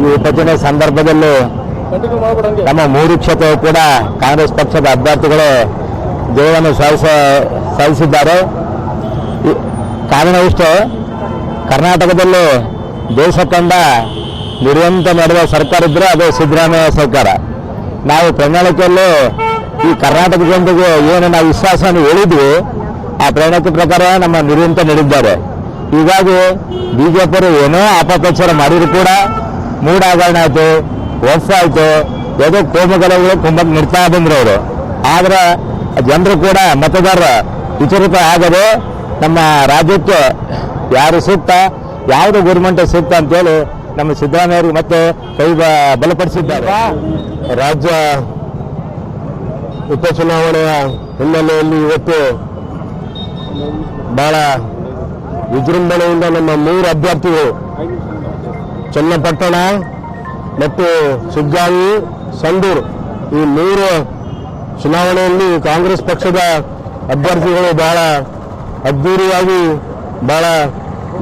ಈ ಉಪಚುನಾವಣೆ ಸಂದರ್ಭದಲ್ಲಿ ನಮ್ಮ ಮೂರು ಕ್ಷೇತ್ರವು ಕೂಡ ಕಾಂಗ್ರೆಸ್ ಪಕ್ಷದ ಅಭ್ಯರ್ಥಿಗಳು ಗೆಲುವನ್ನು ಸಾಧಿಸ ಸಾಧಿಸಿದ್ದಾರೆ. ಕಾರಣವಿಷ್ಟು ಕರ್ನಾಟಕದಲ್ಲಿ ದೇಶ ಕಂಡ ನಿರ್ವಂತ ನಡೆದ ಸರ್ಕಾರ ಇದ್ದರೆ ಅದು ಸಿದ್ದರಾಮಯ್ಯ ಸರ್ಕಾರ. ನಾವು ಪ್ರಣಾಳಿಕೆಯಲ್ಲೂ ಈ ಕರ್ನಾಟಕ ಜನತೆಗೆ ಏನು ನಾವು ವಿಶ್ವಾಸವನ್ನು ಹೇಳಿದ್ವಿ, ಆ ಪ್ರಯಾಣಕ್ಕೆ ಪ್ರಕಾರ ನಮ್ಮ ನಿರ್ವಂತ ನೀಡಿದ್ದಾರೆ ಹೀಗಾಗಿ ಬಿಜೆಪಿಯವರು ಏನೋ ಅಪಪ್ರಚಾರ ಮಾಡಿದ್ರು ಕೂಡ ಮೂಡಾಗರಣ ಆಯ್ತು ಆಯಿತು ಆಯ್ತು ಯಾವುದೋ ಕೋಮಗಲಗಳು ಕುಂಭಕ್ಕೆ ನಿಡ್ತಾ ಬಂದ್ರು ಅವರು. ಆದ್ರೆ ಜನರು ಕೂಡ ಮತದಾರರ ವಿಚಲಿತ ಆಗದೆ ನಮ್ಮ ರಾಜ್ಯಕ್ಕೆ ಯಾರು ಸೂಕ್ತ, ಯಾವುದು ಗೌರ್ಮೆಂಟ್ ಸೂಕ್ತ ಅಂತೇಳಿ ನಮ್ಮ ಸಿದ್ದರಾಮಯ್ಯರಿಗೆ ಮತ್ತೆ ಕೈ ಬಲಪಡಿಸಿದ್ದಾರೆ. ರಾಜ್ಯ ಉಪಚುನಾವಣೆಯ ಹಿನ್ನೆಲೆಯಲ್ಲಿ ಇವತ್ತು ಬಹಳ ವಿಜೃಂಭಣೆಯಿಂದ ನಮ್ಮ ಮೂರು ಅಭ್ಯರ್ಥಿಗಳು ಚನ್ನಪಟ್ಟಣ ಮತ್ತು ಸುಗ್ಗಾವಿ, ಸಂಡೂರು ಈ ಮೂರು ಚುನಾವಣೆಯಲ್ಲಿ ಕಾಂಗ್ರೆಸ್ ಪಕ್ಷದ ಅಭ್ಯರ್ಥಿಗಳು ಬಹಳ ಅದ್ದೂರಿಯಾಗಿ ಬಹಳ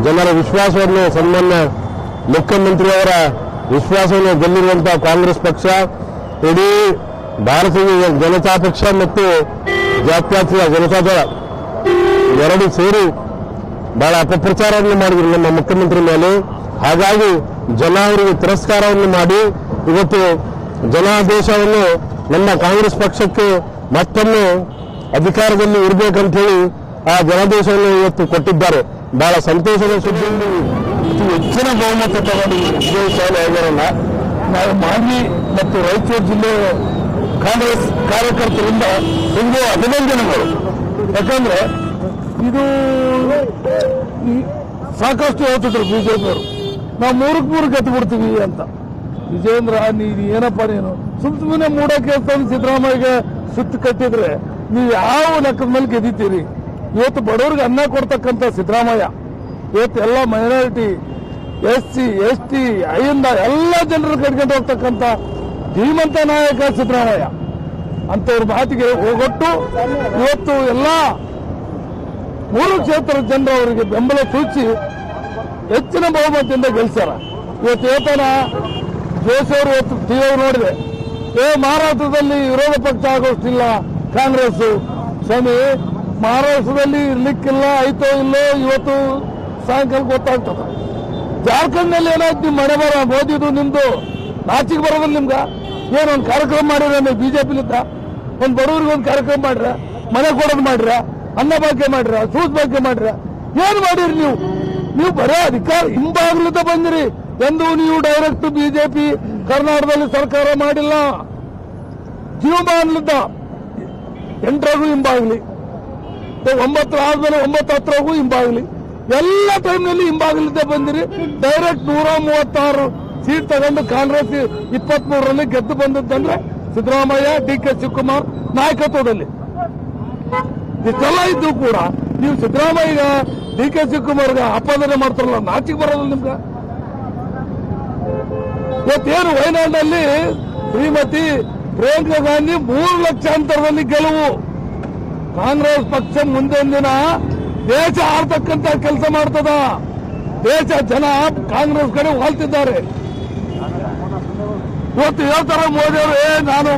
ಜನರ ವಿಶ್ವಾಸವನ್ನು ಸನ್ಮಾನ್ಯ ಮುಖ್ಯಮಂತ್ರಿಯವರ ವಿಶ್ವಾಸವನ್ನು ಗೆಲ್ಲಿರುವಂತಹ ಕಾಂಗ್ರೆಸ್ ಪಕ್ಷ. ಇಡೀ ಭಾರತೀಯ ಜನತಾ ಪಕ್ಷ ಮತ್ತು ಜಾತ್ಯತೀತ ಜನತಾದಳ ಎರಡು ಸೇರಿ ಬಹಳ ಅಪಪ್ರಚಾರವನ್ನು ಮಾಡಿದ್ರು ನಮ್ಮ ಮುಖ್ಯಮಂತ್ರಿ ಮೇಲೆ. ಹಾಗಾಗಿ ಜನ ಅವರಿಗೆ ತಿರಸ್ಕಾರವನ್ನು ಮಾಡಿ ಇವತ್ತು ಜನಾದೇಶವನ್ನು ನಮ್ಮ ಕಾಂಗ್ರೆಸ್ ಪಕ್ಷಕ್ಕೆ ಮತ್ತೊಮ್ಮೆ ಅಧಿಕಾರದಲ್ಲಿ ಇರಬೇಕಂತ ಹೇಳಿ ಆ ಜನಾದೇಶವನ್ನು ಇವತ್ತು ಕೊಟ್ಟಿದ್ದಾರೆ. ಬಹಳ ಸಂತೋಷದ ಸುದ್ದಿ ಹೆಚ್ಚಿನ ಬಹುಮತ ತಗೊಂಡು ವಿಜಯಶಾಲಿ ಆಗಿರಲ್ಲ. ನಾವು ಮಾನ್ವಿ ಮತ್ತು ರಾಯಚೂರು ಜಿಲ್ಲೆ ಕಾಂಗ್ರೆಸ್ ಕಾರ್ಯಕರ್ತರಿಂದ ತುಂಬಾ ಅಭಿನಂದನೆಗಳು. ಯಾಕಂದ್ರೆ ಇದು ಸಾಕಷ್ಟು ಹೇಳ್ತಿದ್ರು ಬಿಜೆಪಿಯವರು. ನಾವು ಮೂರಕ್ಕೆ ಮೂರು ಗೆದ್ದು ಬಿಡ್ತೀವಿ ಅಂತ. ವಿಜೇಂದ್ರ ನೀನು ಏನಪ್ಪ ನೀನು? ಸುಮ್ ಸುಮ್ಮನೆ ಮೂಡಕ್ಕೆ ಸಿದ್ದರಾಮಯ್ಯಗೆ ಸುತ್ತು ಕಟ್ಟಿದ್ರೆ ನೀವು ಯಾವ ಲೆಕ್ಕದ ಮೇಲೆ ಗೆದ್ದಿದ್ದೀರಿ? ಇವತ್ತು ಬಡವ್ರಿಗೆ ಅನ್ನ ಕೊಡ್ತಕ್ಕಂಥ ಸಿದ್ದರಾಮಯ್ಯ, ಇವತ್ತು ಎಲ್ಲ minority S C S T ಐಯಿಂದ ಎಲ್ಲ ಜನರು ಕಟ್ಕೊಂಡು ಹೋಗ್ತಕ್ಕಂಥ ಧೀಮಂತ ನಾಯಕ ಸಿದ್ದರಾಮಯ್ಯ. ಅಂತವ್ರ ಮಾತಿಗೆ ಹೋಗೊಟ್ಟು ಇವತ್ತು ಎಲ್ಲ ಮೂರು ಕ್ಷೇತ್ರದ ಜನರು ಅವರಿಗೆ ಬೆಂಬಲ ಸೂಚಿಸಿ ಹೆಚ್ಚಿನ ಬಹುಮತದಿಂದ ಗೆಲ್ಸಾರ ಇವತ್ತು ಏತನ ಜೋಶಿ ಅವರು ಇವತ್ತು ನೋಡಿದೆ ಏ ಮಹಾರಾಷ್ಟ್ರದಲ್ಲಿ ವಿರೋಧ ಪಕ್ಷ ಆಗೋಷ್ಟಿಲ್ಲ ಕಾಂಗ್ರೆಸ್ ಸ್ವಾಮಿ, ಮಹಾರಾಷ್ಟ್ರದಲ್ಲಿ ಇರ್ಲಿಕ್ಕಿಲ್ಲ ಐತೋ ಇಲ್ಲೋ ಇವತ್ತು ಸಾಯಂಕಾಲ ಗೊತ್ತಾಗ್ತದೆ. ಜಾರ್ಖಂಡ್ನಲ್ಲಿ ಏನಾಯ್ತು, ನಿಮ್ಮ ಮನೆ ಬರ ಮೋದಿದು ನಿಮ್ದು? ನಾಚಿಗೆ ಬರೋದಿಲ್ಲ ನಿಮ್ಗ? ಒಂದ್ ಕಾರ್ಯಕ್ರಮ ಮಾಡಿರ ನೀವು ಬಿಜೆಪಿಲಿದ್ದ ಒಂದು ಬಡವ್ರಿಗೆ ಒಂದು ಕಾರ್ಯಕ್ರಮ ಮಾಡ್ರ ಮನೆ ಕೊಡೋದು ಮಾಡ್ರ ಅನ್ನ ಭಾಗ್ಯ ಮಾಡ್ರ ಸೂಸ್ ಭಾಗ್ಯ ಮಾಡ್ರ ಏನ್ ಮಾಡಿರಿ ನೀವು? ನೀವು ಬರೇ ಅಧಿಕಾರ ಹಿಂಬಾಗ್ಲಿಂದ ಬಂದಿರಿ. ಎಂದು ನೀವು ಡೈರೆಕ್ಟ್ ಬಿಜೆಪಿ ಕರ್ನಾಟಕದಲ್ಲಿ ಸರ್ಕಾರ ಮಾಡಿಲ್ಲ. ಜೀವಮಾನಲಿದ್ದ ಎಂಟರಾಗೂ ಹಿಂಬಾಗ್ಲಿ. ಒಂಬತ್ತು ಆದ್ಮೇಲೆ ಒಂಬತ್ತು ಹತ್ತರಾಗೂ ಹಿಂಬಾಗ್ಲಿ. ಎಲ್ಲ ಟೈಮ್ನಲ್ಲಿ ಹಿಂಬಾಗ್ಲಿದ್ದೇ ಬಂದಿರಿ. ಡೈರೆಕ್ಟ್ ನೂರ ಮೂವತ್ತಾರು ಸೀಟ್ ತಗೊಂಡು ಕಾಂಗ್ರೆಸ್ ಇಪ್ಪತ್ತ್ ಮೂರರಲ್ಲಿ ಗೆದ್ದು ಬಂದದ್ದಂದ್ರೆ ಸಿದ್ದರಾಮಯ್ಯ ಡಿ ಕೆ ಶಿವಕುಮಾರ್ ನಾಯಕತ್ವದಲ್ಲಿ. ಇಷ್ಟೆಲ್ಲ ಇದ್ದು ಕೂಡ ನೀವು ಸಿದ್ದರಾಮಯ್ಯ ಡಿ ಕೆ ಶಿವಕುಮಾರ್ ಅಪಾದನೆ ಮಾಡ್ತಾರಲ್ಲ ನಾಚಿಗೆ ಬರೋದಿಲ್ಲ ನಿಮ್ಗೆ? ಇವತ್ತೇನು ವಯನಾಡಿನಲ್ಲಿ ಶ್ರೀಮತಿ ಪ್ರಿಯಾಂಕಾ ಗಾಂಧಿ ಮೂರು ಲಕ್ಷ ಅಂತರದಲ್ಲಿ ಗೆಲುವು. ಕಾಂಗ್ರೆಸ್ ಪಕ್ಷ ಮುಂದಿನ ದಿನ ದೇಶ ಆಡ್ತಕ್ಕಂತ ಕೆಲಸ ಮಾಡ್ತದ. ದೇಶ ಜನ ಕಾಂಗ್ರೆಸ್ ಕಡೆ ವಾಲ್ತಿದ್ದಾರೆ. ಇವತ್ತು ಹೇಳ್ತಾರ ಮೋದಿ ಅವರು, ಏ, ನಾನು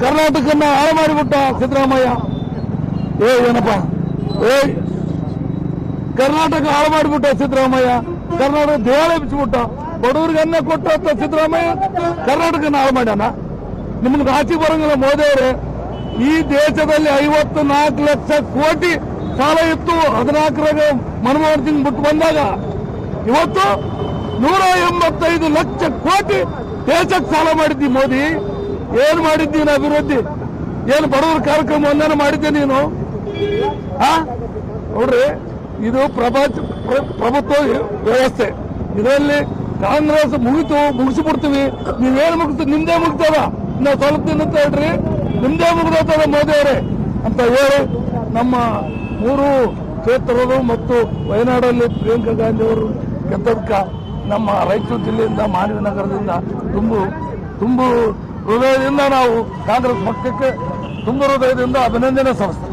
ಕರ್ನಾಟಕನ್ನ ಹಾಳು ಮಾಡಿಬಿಟ್ಟ ಸಿದ್ದರಾಮಯ್ಯ. ಏ, ಏನಪ್ಪ? ಏ, ಕರ್ನಾಟಕ ಹಾಳು ಮಾಡಿಬಿಟ್ಟ ಸಿದ್ದರಾಮಯ್ಯ. ಕರ್ನಾಟಕ ದೇವಾಲಯ ಬಿಚ್ಚಿಬಿಟ್ಟ. ಬಡವರಿಗೆ ಅನ್ನ ಕೊಟ್ಟು ಸಿದ್ದರಾಮಯ್ಯ ಕರ್ನಾಟಕನ ಹಾಳು ಮಾಡ್ಯಾನ. ನಿಮ್ಗೆ ರಾಶಿ ಬರಂಗಿಲ್ಲ ಮೋದಿ ಅವರೇ. ಈ ದೇಶದಲ್ಲಿ ಐವತ್ತು ನಾಲ್ಕು ಲಕ್ಷ ಕೋಟಿ ಸಾಲ ಇತ್ತು. ಹದಿನಾಲ್ಕರಾಗ ಮನಮೋಹನ್ ಸಿಂಗ್ ಬಿಟ್ಟು ಬಂದಾಗ. ಇವತ್ತು ನೂರ ಎಂಬತ್ತೈದು ಲಕ್ಷ ಕೋಟಿ ದೇಶಕ್ಕೆ ಸಾಲ ಮಾಡಿದ್ದಿ ಮೋದಿ. ಏನ್ ಮಾಡಿದ್ದೀನಿ ಅಭಿವೃದ್ಧಿ? ಏನು ಬಡವರ ಕಾರ್ಯಕ್ರಮ ಒಂದೇನು ಮಾಡಿದ್ದೆ ನೀನು? ಆ? ನೋಡ್ರಿ, ಇದು ಪ್ರಪಂಚ ಪ್ರ- ಪ್ರಭುತ್ವ ವ್ಯವಸ್ಥೆ. ಇದರಲ್ಲಿ ಕಾಂಗ್ರೆಸ್ ಮುಗಿತು, ಮುಗಿಸಿಬಿಡ್ತೀವಿ. ನೀವೇನು ಮುಗಿಸ್ ನಿಮ್ದೇ ಮುಗಿತಾವ ನಾವು ಸ್ವಲ್ಪ ಅಂತ ಹೇಳ್ರಿ. ನಿಮ್ದೇ ಮುಗಿದ ಮೋದಿ ಅವರೇ? ಅಂತ ಹೇಳಿ ನಮ್ಮ ಮೂರು ಕ್ಷೇತ್ರಗಳು ಮತ್ತು ವಯನಾಡಲ್ಲಿ ಪ್ರಿಯಾಂಕಾ ಗಾಂಧಿ ಅವರು ನಮ್ಮ ರಾಯಚೂರು ಜಿಲ್ಲೆಯಿಂದ ಮಾನವಿ ನಗರದಿಂದ ತುಂಬು ತುಂಬು ಹೃದಯದಿಂದ ನಾವು ಕಾಂಗ್ರೆಸ್ ಪಕ್ಷಕ್ಕೆ ತುಂಬು ಹೃದಯದಿಂದ ಅಭಿನಂದನೆ ಸಲ್ಲಿಸ್ತೇವೆ.